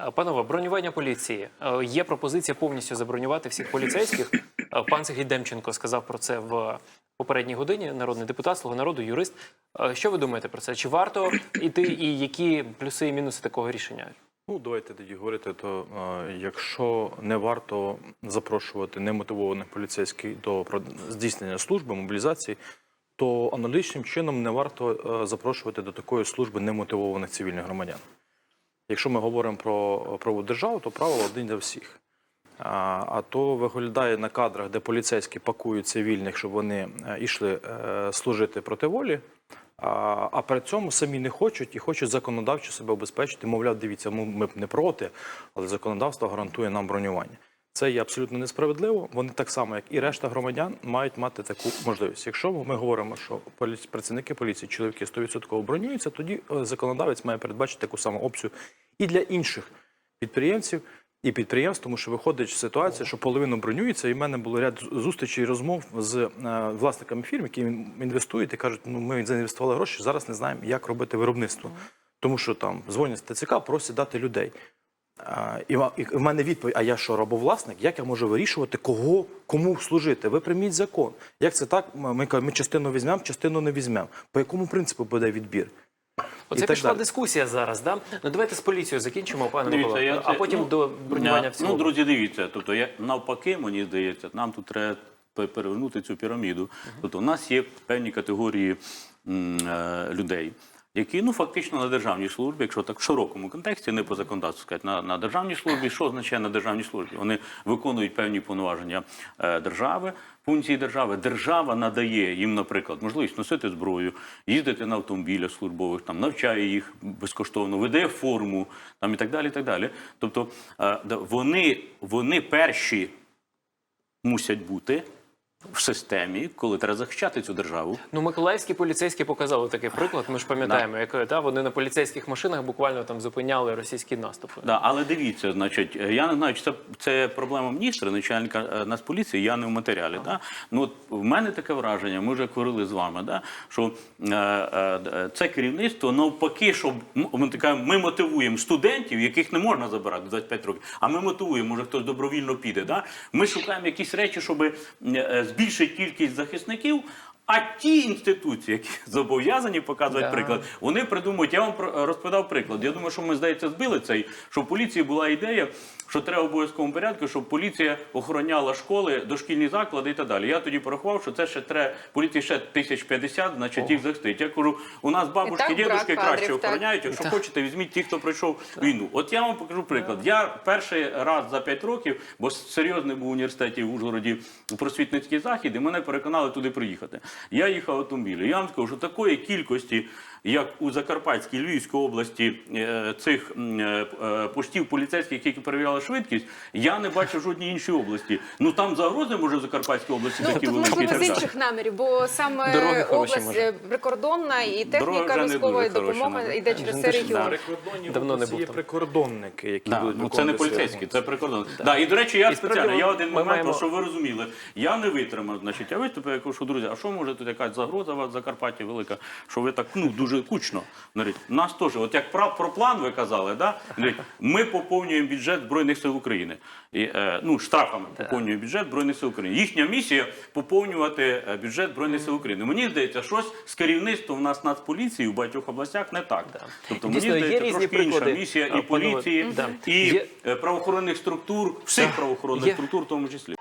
Е, Панове, бронювання поліції. Е, Є пропозиція повністю забронювати всіх поліцейських. Е, Пан Сергій Демченко сказав про це в попередній годині. Народний депутат, слуга народу, юрист. Що ви думаєте про це? Чи варто іти, і які плюси і мінуси такого рішення? Ну, давайте тоді говорити, то якщо не варто запрошувати немотивованих поліцейських до здійснення служби, мобілізації, то аналогічним чином не варто запрошувати до такої служби немотивованих цивільних громадян. Якщо ми говоримо про правову державу, то правило один для всіх. А, а то виглядає на кадрах, де поліцейські пакують цивільних, щоб вони е, йшли е, служити проти волі, а, а при цьому самі не хочуть і хочуть законодавчо себе обезпечити. Мовляв, дивіться, ми, ми б не проти, але законодавство гарантує нам бронювання. Це є абсолютно несправедливо. Вони так само, як і решта громадян, мають мати таку можливість. Якщо ми говоримо, що працівники поліції, чоловіки 100% бронюються, тоді е, законодавець має передбачити таку саму опцію і для інших підприємців і підприємств, тому що виходить ситуація, що половину бронюється, і в мене було ряд зустрічей і розмов з е, власниками фірм, які інвестують і кажуть, ну ми заінвестували гроші, зараз не знаємо, як робити виробництво. Тому що там дзвонять з ТЦК, просять дати людей. І, в мене відповідь: а я що, рабовласник? Як я можу вирішувати, кого кому служити? Ви прийміть закон. Як це так? Ми, ми частину візьмемо, частину не візьмемо. По якому принципу буде відбір? Оце пішла далі. дискусія зараз. Да? Ну давайте з поліцією закінчимо, пане Дивіться, Микола, я а потім ну, до бронювання я- в цілому. Ну, друзі, дивіться. Тобто, я, навпаки, мені здається, нам тут треба перевернути цю піраміду. Тобто, у нас є певні категорії м, е, людей. Які ну фактично на державній службі, якщо так в широкому контексті, не по законодавству сказати, на, на державній службі, що означає на державній службі? Вони виконують певні повноваження е, держави, функції держави. Держава надає їм, наприклад, можливість носити зброю, їздити на автомобілях службових, там навчає їх безкоштовно, видає форму там і так далі. І так далі. Тобто е, вони, вони перші мусять бути в системі, коли треба захищати цю державу. Ну, миколаївські поліцейські показали такий приклад. Ми ж пам'ятаємо, як та, вони на поліцейських машинах буквально там зупиняли російські наступи. Да, але дивіться, значить, е, я не знаю, чи це, це проблема міністра, начальника е, Нацполіції, я не в матеріалі. Да? Ну, от в мене таке враження, ми вже говорили з вами, да? що е, е, е, це керівництво навпаки, щоб ми, така, ми мотивуємо студентів, яких не можна забирати до 25 років, а ми мотивуємо, може хтось добровільно піде. Да? Ми шукаємо якісь речі, щоб е, е, збільшити кількість захисників. А ті інституції, які зобов'язані показувати Да. приклад, вони придумують. Я вам про- розповідав приклад. Я думаю, що ми здається збили цей, що в поліції була ідея, що треба в обов'язковому порядку, щоб поліція охороняла школи, дошкільні заклади і так далі. Я тоді порахував, що це ще треба поліції ще тисяч п'ятдесят, значить їх захистить. Я кажу, у нас бабушки, так дідушки краще так. охороняють. Якщо хочете, візьміть ті, хто пройшов війну. От я вам покажу приклад. Я перший раз за п'ять років, бо серйозний був в університеті в Ужгороді просвітницький захід, і мене переконали туди приїхати. Я їхав автомобілем. Я вам скажу, що такої кількості, як у Закарпатській Львівській області, е, цих е, е, поштів поліцейських, які перевіряли швидкість, я не бачив жодній іншій області. Ну там загрози може в Закарпатській області Ну, такі великі. можливо з інших намірів, бо саме Дороги область прикордонна і техніка військової допомоги йде через цей регіон. Прикордонні Давно не був є там. прикордонники, які Да, будуть ну це не поліцейські, це функції. прикордон. Да. і до речі, я І спеціально, справді я один момент, маємо- щоб ви розуміли. Я не витримав, значить, я виступив, я кажу, що друзі, а що може тут якась загроза у вас в Закарпатті велика, що ви так ну дуже кучно. Говорить, нас теж, от як про, про план ви казали, да? Ми поповнюємо бюджет Збройних сил України. І, е, ну, штрафами поповнюємо бюджет Збройних сил України. Їхня місія поповнювати е, бюджет Збройних сил України. Мені здається, щось з керівництвом у нас Нацполіції в багатьох областях не так. Тобто мені Дійсно, здається, трошки інша місія і поліції, да. і Є- е, правоохоронних структур, всіх правоохоронних Є- структур, в тому числі.